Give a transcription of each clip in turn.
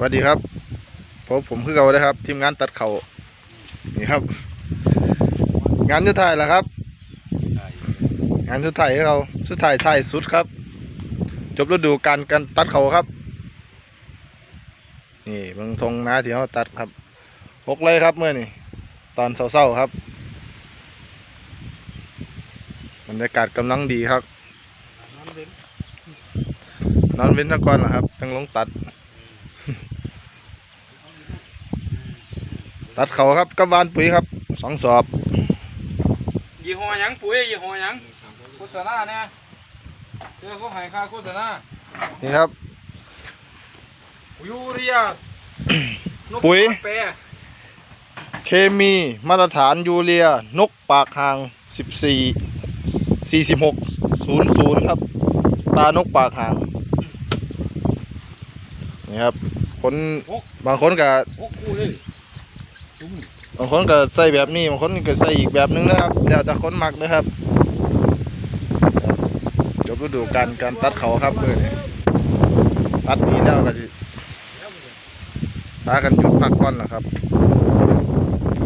สวัสดีครับผมผมคือเก่าเลยครับ ทีมงานตัดเขานี่ครับ งานสุดท้ายแล้วครับ งานสุดท้ายให้เราสุดท้ายท้ายสุดครับ จบฤดูการการตัดเข่าครับ นี่เบางทงนาที่เขาตัดครับหกเลยครับเมื่อนี่ตอนเศร้าๆครับบรรยากาศกำลังดีครับนอนเว้นตะก่อนนะครับจังลงตัด ตัดเขาครับกับบานปุ๋ยครับสองสอบ ยี่ห้อหยังปุ๋ยยี่ห้อหยังโฆษณาเนี่ยเจอเขาให้ค่าโฆษณานี่ครับ ยูเรียนกปุ๋ยแปรเคมีมาตรฐานยูเรีย นกปากหาง 14 46 00 ครับ ตานกปากหาง นี่ครับ คนบางคนก็โอ้กูเลยจุ้มบางคนก็ใส่แบบนี้บางคนก็ใส่อีกแบบนึงนะครับแล้วแต่คนมักนะครับจบฤดูการการตัดเขาครับเพื่อนตัดนี้แล้วก็สิตากันหยุดพักก่อนแหละครับ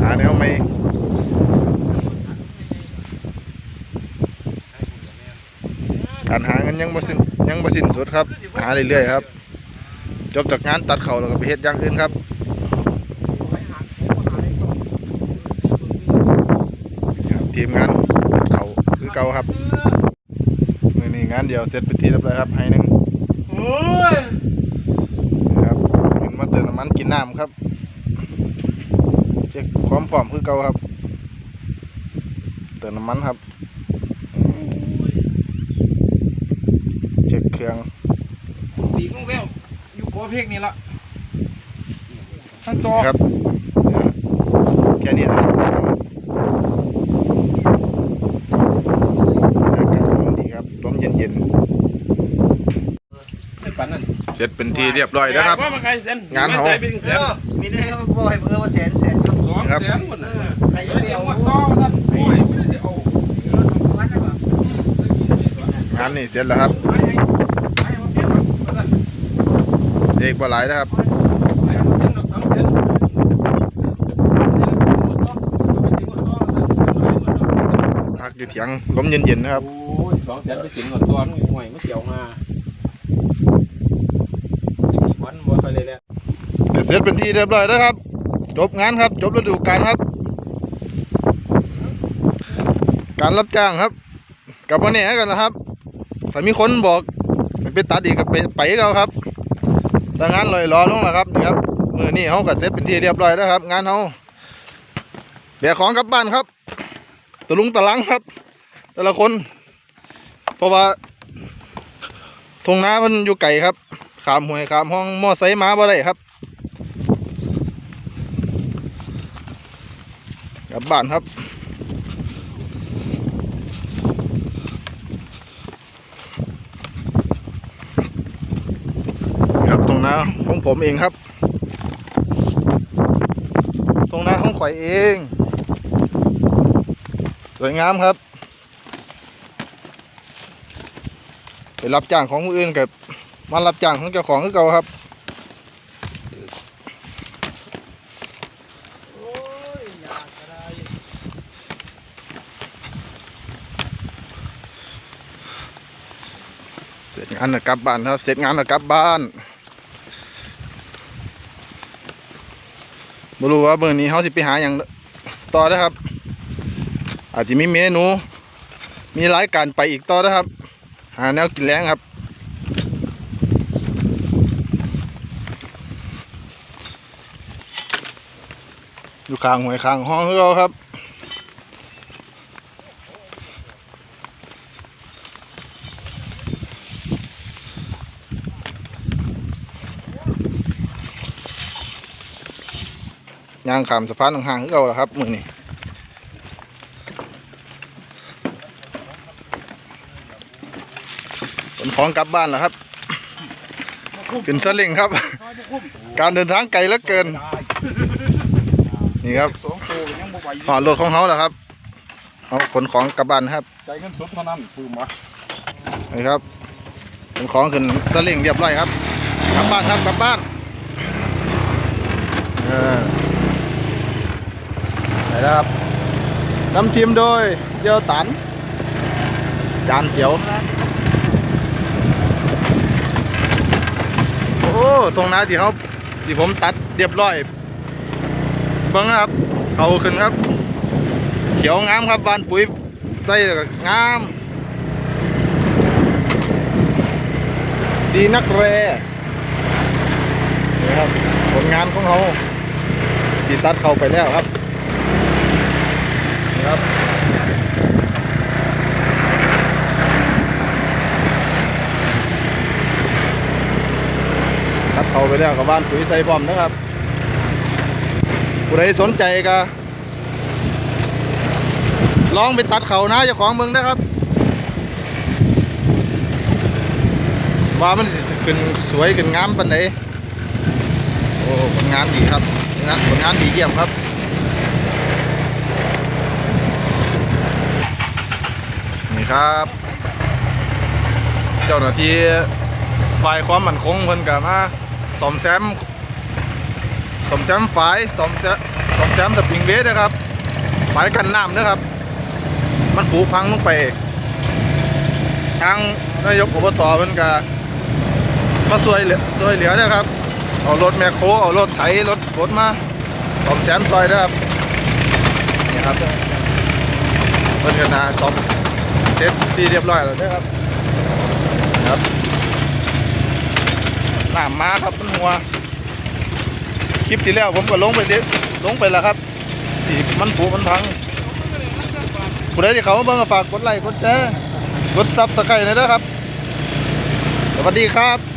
หาแนวไหมการหาเงินยังบ่สิ้นยังบ่สิ้นสุดครับ หาเรื่อยๆครับ จบจากงานตัดเขาแล้วก็ไปเฮ็ดอย่างอื่นครับครับทีมงานเขาคือเก่าครับมือนี้งานเดียวเสร็จไปนที่เรียบร้อยครับให้หนึ่งโอ้ยนะครับเห็นมาเติมน้ำมันกินน้ำครับเช็คความพร้อมคือเก่าครับ เติมน้ำมันครับเช็คเครื่องตีลงแล้ว อยู่กอเพกนี่ละทั้งตัวครับแค่นี้นะครับอากาศกำลังดีครับลมเย็นไอ้ปันนั่นๆเสร็จเป็นที่เรียบร้อยแล้วครับว่ามันใครเซ็นงานเขาไม่ใช่เป็นแสนมีได้เขาบอกให้เบอร์ว่าแสนแสนครับสองครับแสนหมดน่ะใครจะไปเอามาต่อท่านโอ้ยไม่ได้เอางานนี่เสร็จแล้วครับ ให้ให้ให้มาเปลี่ยนมาท่าน เด็กบ่หลายนะครับให้มาเปลี่ยนดอกสามแสนพักอยู่เถียงลมเย็นๆนะครับโอ้ยสองแสนไปถึงก่อนตัวนึงห่วยไม่เกี่ยวมาอีกวันบ่ค่อยเลยแหละก็เสร็จเป็นที่เรียบร้อยแล้วครับ จบงานครับ จบฤดูกาลครับ การรับจ้างครับ กับวันนี้กันนะครับถ้ามีคนบอกให้ไปตัดอีกก็ไปไปเขาครับ แต่งานลอยรอลงแล้วครับนี่ครับมือนี่เขาก็เสร็จเป็นที่เรียบร้อยแล้วครับ งานเขาแบกของกลับบ้านครับตะลุงตะลังครับ แต่ละคน เพราะว่าทงน้ามันอยู่ไกลครับ ขามหวยขามห้องมอไซค์มาบ่ได้ครับกลับบ้านครับ ครับตรง นาของผมเองครับ ตรงนาของข่อยเอง สวยงามครับไปรับจ้างของผู้อื่นกับมารับจ้างของเจ้าของคือเก่าครับเสร็จงานกลับบ้านครับ เสร็จงานกลับบ้าน ไม่รู้ว่าเบอร์นี้เขาสิไปหาอย่างต่อนะครับ อาจจะมีเมนู มีรายการไปอีกต่อนะครับ หาแนวกินแรงครับอยู่ข้างหวยข้างห้องเราครับ ย่างขามสะพานห่างๆคือเราแหละครับมือนี้ขนของกลับบ้านแล้วครับขึ้นสลิงครับ การเดินทางไกลเหลือเกิน นี่ครับสองตัวยังบ่ไหวหอดรถของเขาแหละครับ เอาขนของกลับบ้านครับใจเงินสดเท่านั้นปืมวะนี่ครับขนของขึ้นสลิงเรียบร้อยครับ กลับบ้านครับกลับบ้าน โเออ ไปแล้วครับนำทีมโดยเจียวตัน จานเขียว โอ้ตรงนั้นที่เขาที่ผมตัดเรียบร้อยเบิ้งครับ เขาขึ้นครับ เขียวงามครับบานปุ๋ยใส่งาม ดีนักแรนี่ครับผลงานของเขาที่ตัดเข้าไปแล้วครับ ครับตัดเขาไปแล้วกับบ้านปุ๋ยใส่พร้อมนะครับผู้ใดสนใจก็ลองไปตัดเขานะเจ้าของเมืองนะครับ ว่ามันสิขึ้นสวยขึ้นงามปันไหนโอ้ผลงานดีครับผลงานผลงานดีเยี่ยมครับ ครับ เจ้าหน้าที่ฝ่ายความมั่นคงเพิ่นก็มาซ่อมแซมซ่อมแซมฝายซ่อมแซมซ่อมแซมสปริงเวทนะครับฝายกันน้ำนะครับ มันผุพังลงไป ทางนายกอบตเพิ่นก็มาช่วยเหลือช่วยเหลือนะครับ เอารถแมคโครเอารถไถรถบดมาซ่อมแซมซอยนะครับนี่ครับเพิ่นก็น่าซ่อม เสร็จที่เรียบร้อยแล้วนะครับครับหนามมาครับมันหัว คลิปที่แล้วผมก็ลงไปดิลงไปแล้วครับที่มันผุมันพังผู้ใดที่เขาเบิ่งก็ฝากกดไลค์กดแชร์กดซับสไครต์หน่อยนะครับ สวัสดีครับ